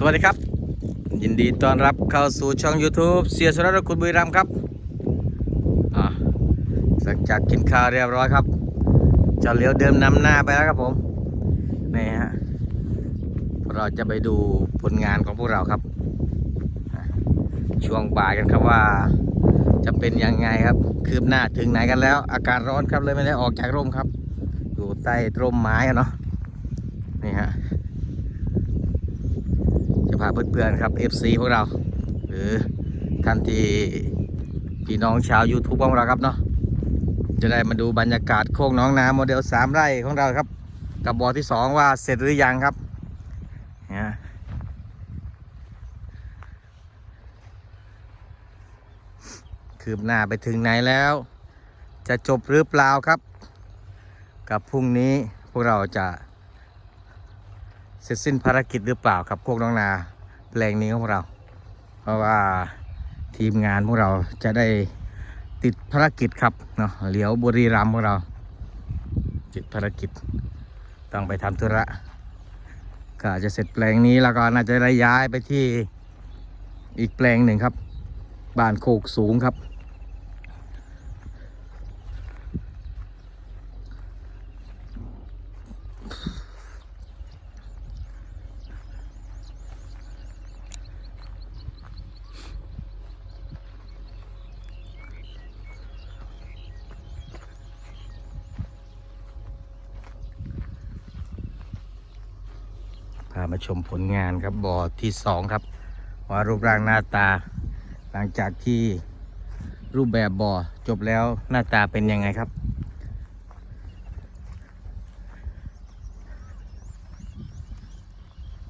สวัสดีครับ ยินดีต้อนรับเข้าสู่ช่อง YouTube เสียสระคุณบุรีรัมครับหลังจากกินข้าวเรียบร้อยครับจะเลี้ยวเดิมนำหน้าไปแล้วครับผมนี่ฮะเราจะไปดูผลงานของพวกเราครับ ช่วงบ่ายกันครับว่า จะเป็นยังไงครับ คืบหน้าถึงไหนกันแล้ว อากาศร้อนครับเลยไม่ได้ออกจากร่มครับ อยู่ใต้ร่มไม้เนาะนี่ฮะ พาเพื่อนๆครับ FC พวกเรา หรือท่านที่พี่น้องชาว YouTube ของเราครับเนาะจะได้มาดูบรรยากาศโคกหน้องนาโมเดล 3 ไร่ของเราครับ กับบ่อที่ 2 ว่าเสร็จหรือยังครับเนี่ยคืบหน้าไปถึงไหนแล้ว จะจบหรือเปล่าครับ กับพรุ่งนี้พวกเราจะ สร็จสิ้นภารกิจหรือเปล่าครับโคกน้องนาแปลงนี้ของเรา เพราะว่าทีมงานพวกเราจะได้ติดภารกิจครับเนาะเหลียวบุรีรัมย์ของเรา ติดภารกิจต้องไปทำธุระก็จจะเสร็จแปลงนี้แล้วก็น่าจะได้ย้ายไปที่อีกแปลงหนึ่งครับ บ้านโคกสูงครับ มาชมผลงานครับบ่อที่สองครับ ว่ารูปร่างหน้าตา หลังจากที่รูปแบบบ่อจบแล้วหน้าตาเป็นยังไงครับ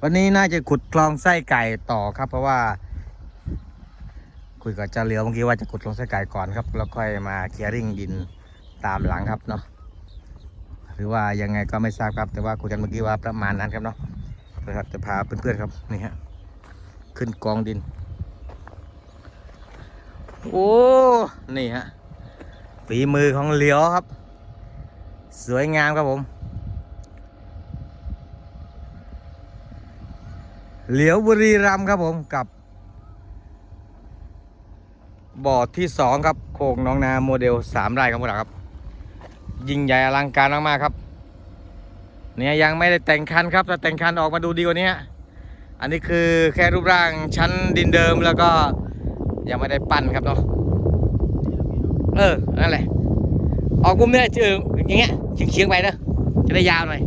วันนี้น่าจะขุดคลองไส้ไก่ต่อครับ เพราะว่า คุยกับเจ้าเหลียวเมื่อกี้ว่าจะขุดคลองไส้ไก่ก่อนครับ แล้วค่อยมาเคลียร์ริ่งดินตามหลังครับเนาะหรือว่ายังไงก็ไม่ทราบครับ แต่ว่าคุยกันเมื่อกี้ว่าประมาณนั้นครับเนาะ นะครับจะพาเพื่อนๆครับนี่ฮะขึ้นกองดิน โอ้นี่ฮะฝีมือของเหลียวครับ สวยงามครับผม เหลียวบุรีรัมครับผมกับบ่อที่สองครับโคกน้องนาโมเดลสามไร่ครับพวกเราครับ ยิ่งใหญ่อลังการมากๆครับ เนี่ยยังไม่ได้แต่งคันครับแต่แต่งคันออกมาดูดีกว่านี้อันนี้คือแค่รูปร่างชั้นดินเดิมแล้วก็ยังไม่ได้ปั้นครับเนาะเออนั่นแหละ ออกมุมเนี้ยเจออย่างเงี้ยเฉียงไปเนะจะได้ยาวหน่อย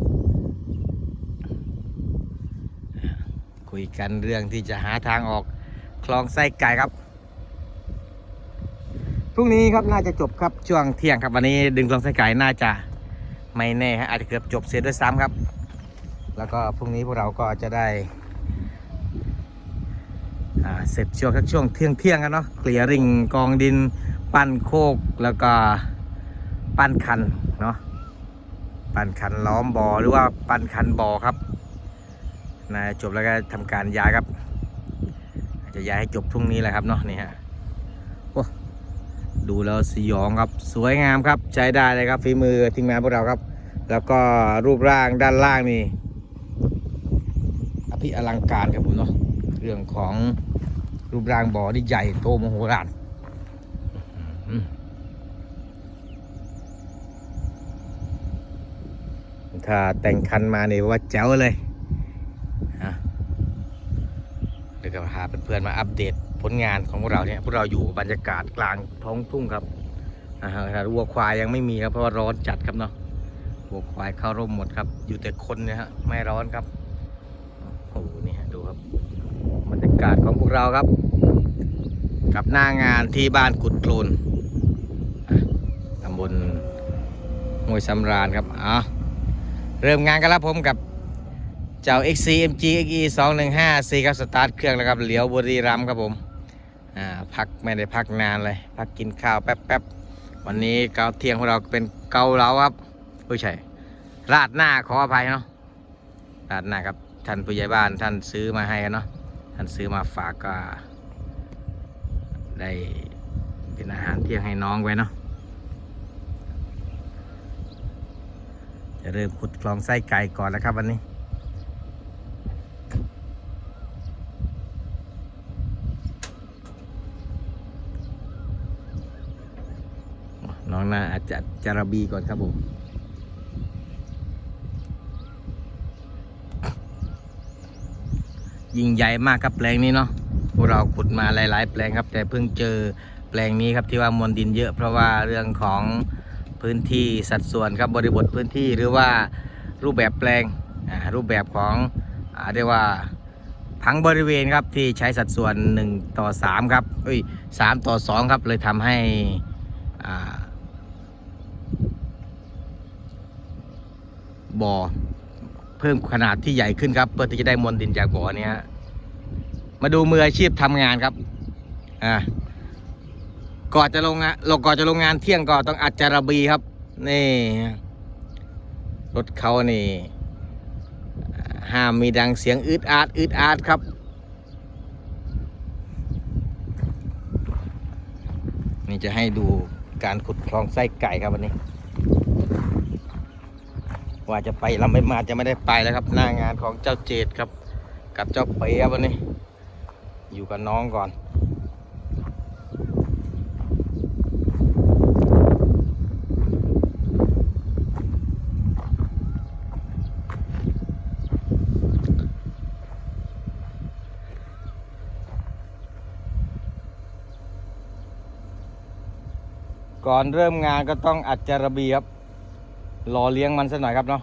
คุยกันเรื่องที่จะหาทางออกคลองไส้ไก่ครับพรุ่งนี้ครับน่าจะจบครับช่วงเที่ยงครับวันนี้ดึงคลองไส้ไก่น่าจะ ไม่แน่ฮะอาจจะเกือบจบเสียด้วยซ้ำครับ แล้วก็พรุ่งนี้พวกเราก็จะได้เสร็จช่วงสักช่วงเที่ยงเที่ยงกันเนาะเกลี่ยริ่งกองดินปั้นโคกแล้วก็ปั้นคันเนาะปั้นคันล้อมบอ่อหรือว่าปั้นคันบ่อครับนะจบแล้วก็ทำการย้ายครับจจะย้ายให้จบพรุ่งนี้แหละครับเนาะนี่ฮะโอ้ ดูแล้วสยองครับสวยงามครับใช้ได้เลยครับฝีมือทีมงานพวกเราครับ แล้วก็รูปร่างด้านล่างนี่อภิอลังการครับผมเนาะเรื่องของรูปร่างบ่อนี่ใหญ่โตมโหฬารถ้าแต่งคันมาเนี่ยว่าแจ๋วเลยฮะเดี๋ยวก็พาเพื่อนๆมาอัปเดต ผลงานของพวกเราเนี่ยพวกเราอยู่บรรยากาศกลางท้องทุ่งครับอ่าฮะวัวควายยังไม่มีครับเพราะว่าร้อนจัดครับเนาะวัวควายเข้าร่มหมดครับ อยู่แต่คนนี่ยฮะไม่ร้อนครับโอ้โหนี่ฮะดูครับบรรยากาศของพวกเราครับ กับหน้างานที่บ้านกุดโคลนตำบลห้วยสำราญครับเอาเริ่มงานกันแล้วผมกับเจ้า XCMG XE 215 C ครับสตาร์ทเครื่องแล้วครับเหลียวบุรีรัมย์ครับผม อ่าพักไม่ได้พักนานเลย พักกินข้าวแป๊บๆวันนี้เกาเที่ยงของเราเป็นเกาเหลาครับไม่ใช่ราดหน้าขออภัยเนาะราดหน้าครับท่านผู้ใหญ่บ้านท่านซื้อมาให้เนาะท่านซื้อมาฝากก็ได้เป็นอาหารเที่ยงให้น้องไว้เนาะจะเริ่มขุดคลองไส้ไก่ก่อนแล้วครับวันนี้ อาจจะจาระบีก่อนครับผมยิ่งใหญ่มากครับแปลงนี้เนาะพวกเราขุดมาหลาย ๆ แปลงครับ แต่เพิ่งเจอแปลงนี้ครับที่ว่ามวลดินเยอะ เพราะว่าเรื่องของพื้นที่สัดส่วนครับบริบทพื้นที่หรือว่ารูปแบบแปลงรูปแบบของอเรียกว่าผังบริเวณครับที่ใช้สัดส่วน 1 ต่อ 3 ครับเอ้ย3ต่อ 2 ครับเลยทำให้อ่า บ่อ เพิ่มขนาดที่ใหญ่ขึ้นครับ เพื่อที่จะได้มวลดินจากบ่อนี้ฮะมาดูมืออาชีพทำงานครับอ่าก่อนจะลงงานก่อนจะลงงานเที่ยงก็ต้องอัดจาระบีครับ นี่รถเขานี่ห้ามมีดังเสียงอึดอาดอึดอาดครับ นี่จะให้ดูการขุดคลองไส้ไก่ครับวันนี้ ว่าจะไปลำไม่มาจะไม่ได้ไปแล้วครับ หน้างานของเจ้าเจดครับ กับเจ้าเปียวันนี้ อยู่กับน้องก่อนก่อนเริ่มงานก็ต้องอัดจาระบีครับ รอเลี้ยงมันสักหน่อยครับเนาะ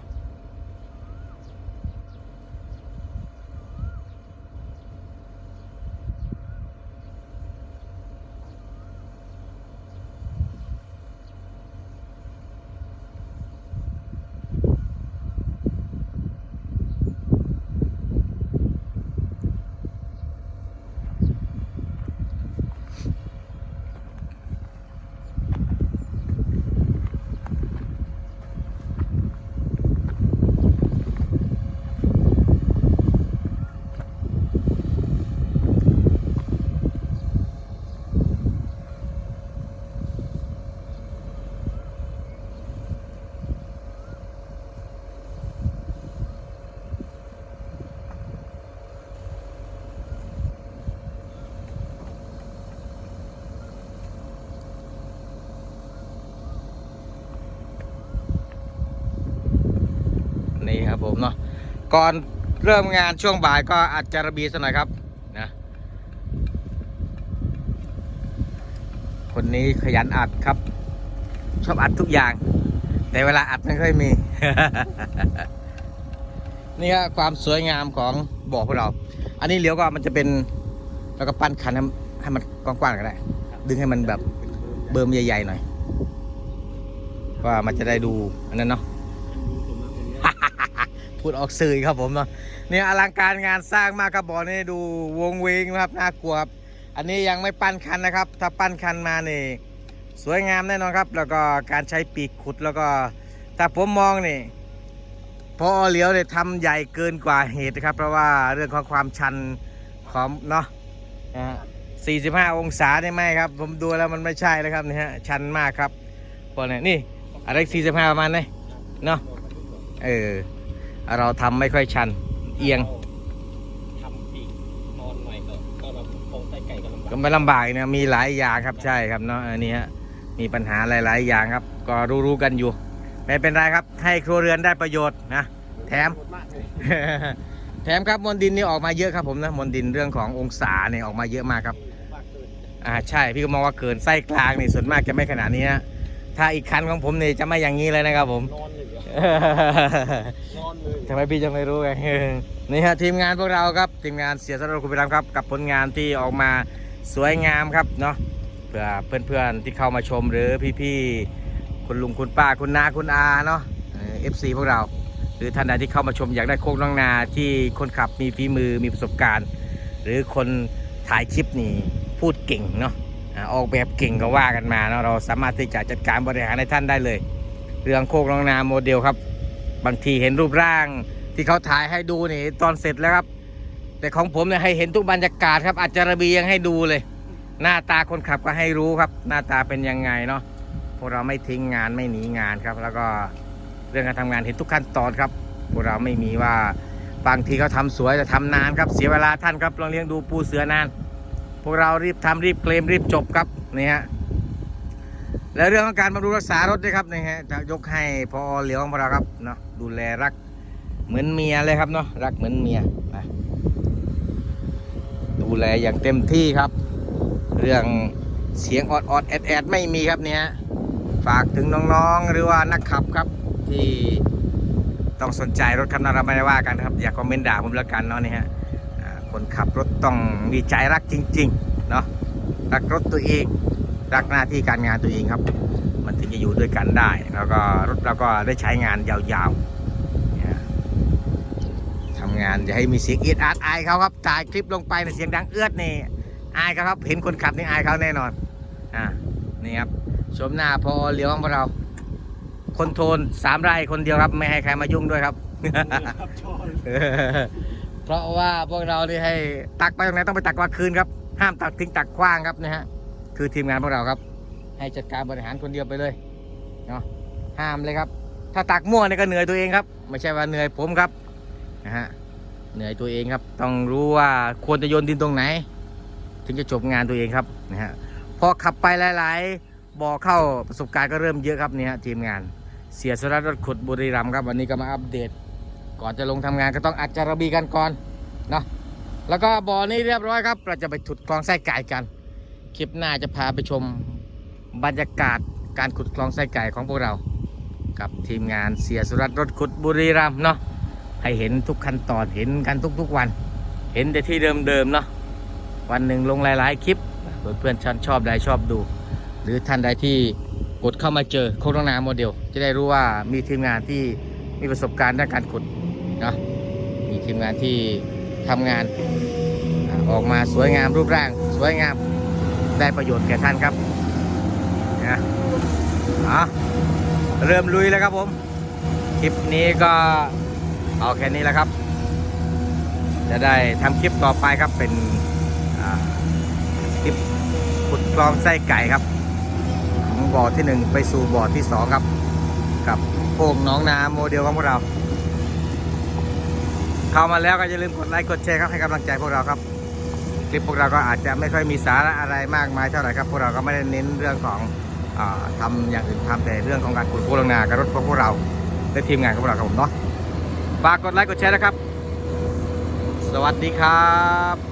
นี่ ครับผมเนาะก่อนเริ่มงานช่วงบ่ายก็อัดจารบีสักหน่อยครับนะคนนี้ขยันอัดครับ ชอบอัดทุกอย่าง แต่เวลาอัดไม่ค่อยมี นี่ครับความสวยงามของบ่อพวกเรา อันนี้เลี้ยวก็มันจะเป็นแล้วก็ปั้นคันให้ให้มันกว้างๆก็ได้ ดึงให้มันแบบเบิ่มใหญ่ๆหน่อยว่ามันจะได้ดูอันนั้นเนาะ พูดออกสื่อครับผมเนาะเนี่ยอลังการงานสร้างมากครับบ่อนี่ดูวงเวงนะครับน่ากลัวครับอันนี้ยังไม่ปั้นคันนะครับ ถ้าปั้นคันมานี่สวยงามแน่นอนครับ แล้วก็การใช้ปีกขุดแล้วก็ถ้าผมมองนี่พอเหลียวเนี่ยทำใหญ่เกินกว่าเหตุนะครับ เพราะว่าเรื่องของความชันของเนาะนะฮะ45 องศาได้ไหมครับ ผมดูแล้วมันไม่ใช่แล้วครับนี่ฮะชันมากครับพอเนี่ยนี่อะไร45 ประมาณนี้เนาะเออ เราทำไม่ค่อยชัน เอียงทำปีกนอนหน่อยก็ก็แบบโครงไส้ไก่ก็ลำบากก็ไม่ลำบากนะมีหลายอย่างครับใช่ครับเนาะอันนี้ฮะมีปัญหาหลาย ๆ อย่างครับ ก็รู้ๆกันอยู่ ไม่เป็นไรครับ ให้ครัวเรือนได้ประโยชน์นะแถม มากเลยแถมครับมวลดินนี่ออกมาเยอะครับผมนะมวลดินเรื่องขององศาเนี่ยออกมาเยอะมากครับ มากเกินอ่าใช่พี่ก็มองว่าเกินไส้กลางนี่ส่วนมากจะไม่ขนาดนี้นะถ้าอีกคันของผมนี่จะไม่อย่างนี้เลยนะครับผม นอนเลยเหรอ นอนเลยทำไมพี่จะไม่รู้ไงนี่ฮะทีมงานพวกเราครับทีมงานเสียสละคุณพิรามครับ กับผลงานที่ออกมาสวยงามครับเนาะเพื่อเพื่อนๆที่เข้ามาชมหรือพี่ๆคุณลุงคุณป้าคุณนาคุณอาเนาะเอฟซีพวกเรา หรือท่านใดที่เข้ามาชมอยากได้โคกน้องนาที่คนขับมีฝีมือมีประสบการณ์ หรือคนถ่ายคลิปนี่พูดเก่งเนาะออกแบบเก่งก็ว่ากันมาเนาะเราสามารถที่จะจัดการบริหารให้ท่านได้เลย เรื่องโคกน้องนาโมเดลครับ บางทีเห็นรูปร่างที่เขาถ่ายให้ดูนี่ตอนเสร็จแล้วครับ แต่ของผมเนี่ยให้เห็นทุกบรรยากาศครับอาจจะระเบียงให้ดูเลย หน้าตาคนขับก็ให้รู้ครับ หน้าตาเป็นยังไงเนาะพวกเราไม่ทิ้งงานไม่หนีงานครับ แล้วก็เรื่องการทำงานเห็นทุกขั้นตอนครับพวกเราไม่มีว่าบางทีเขาทำสวยแต่ทำนานครับเสียเวลาท่านครับลองเลี้ยงดูปูเสือนาน พวกเรารีบทำรีบเคลมรีบจบครับนี่ฮะ และเรื่องของการบำรุงรักษารถด้วยครับนี่ฮะจะยกให้พอเหลียวของเราครับเนาะดูแลรักเหมือนเมียเลยครับเนาะรักเหมือนเมียนะดูแลอย่างเต็มที่ครับ เรื่องเสียงออดออดแอดแอดไม่มีครับเนี่ยฝากถึงน้องๆหรือว่านักขับครับที่ต้องสนใจรถคันนั้นเราไม่ได้ว่ากันครับ อย่าคอมเมนต์ด่าผมแล้วกันเนาะนี่ฮะคนขับรถต้องมีใจรักจริง ๆ เนาะรักรถตัวเอง รักหน้าที่การงานตัวเองครับ มันถึงจะอยู่ด้วยกันได้ แล้วก็รถเราก็ได้ใช้งานยาวๆทำงานอย่าให้มีเสียงเอียดอาดอายเขาครับถ่ายคลิปลงไปในเสียงดังเอื้อดนี่อายเขาครับ เห็นคนขับนี่อายเขาแน่นอนอ่านี่ครับชมหน้าพอเลี้ยวของเรา คนโทนสามไร่คนเดียวครับ ไม่ให้ใครมายุ่งด้วยครับเพราะว่าพวกเรานี่ให้ตักไปตรงไหนต้องไปตักมาคืนครับ ห้ามตักทิ้งตักขว้างครับนะฮะ คือทีมงานพวกเราครับ ให้จัดการบริหารคนเดียวไปเลยเนาะห้ามเลยครับ ถ้าตักมั่วเนี่ยก็เหนื่อยตัวเองครับ ไม่ใช่ว่าเหนื่อยผมครับนะฮะเหนื่อยตัวเองครับ ต้องรู้ว่าควรจะโยนดินตรงไหน ถึงจะจบงานตัวเองครับนะฮะพอขับไปหลาย ๆบ่อเข้าประสบการณ์ก็เริ่มเยอะครับเนี่ยทีมงาน เสียสรัตรถขุดบุรีรัมย์ครับ วันนี้ก็มาอัปเดต ก่อนจะลงทำงานก็ต้องอัดจารบีกันก่อนเนาะแล้วก็บ่อนี้เรียบร้อยครับ เราจะไปถุดคลองไส้ไก่กัน คลิปหน้าจะพาไปชมบรรยากาศการขุดคลองไส้ไก่ของพวกเรา กับทีมงานเสียสุรัตน์รถขุดบุรีรัมย์เนาะให้เห็นทุกขั้นตอนเห็นกันทุกๆวัน เห็นแต่ที่เดิมๆเนาะวันหนึ่งลงหลายๆคลิปเพื่อนๆชันชอบใดชอบดู หรือท่านใดที่กดเข้ามาเจอโคโรนาโมเดล จะได้รู้ว่ามีทีมงานที่มีประสบการณ์ด้านการขุดเนาะมีทีมงานที่ทำงานออกมาสวยงามรูปร่าง สวยงาม ได้ประโยชน์แก่ท่านครับนะอะเริ่มลุยแล้วครับผม คลิปนี้ก็เอาแค่นี้แล้วครับ จะได้ทำคลิปต่อไปครับเป็นคลิปขุดคลองไส้ไก่ครับของบ่อที่หนึ่งไปสู่บ่อที่สองครับ กับโป่งน้องนาโมเดลของพวกเรา เข้ามาแล้วก็อย่าลืมกดไลค์กดแชร์ครับให้กำลังใจพวกเราครับ คลิปพวกเราก็อาจจะไม่ค่อยมีสาระอะไรมากมายเท่าไหร่ครับพวกเราก็ไม่ได้เน้นเรื่องของอาทำอย่างอื่นทำแต่เรื่องของการขุดโคลงนากับรถของพวกเราและทีมงานของพวกเราครับผมเนาะฝากกดไลค์กดแชร์นะครับ สวัสดีครับ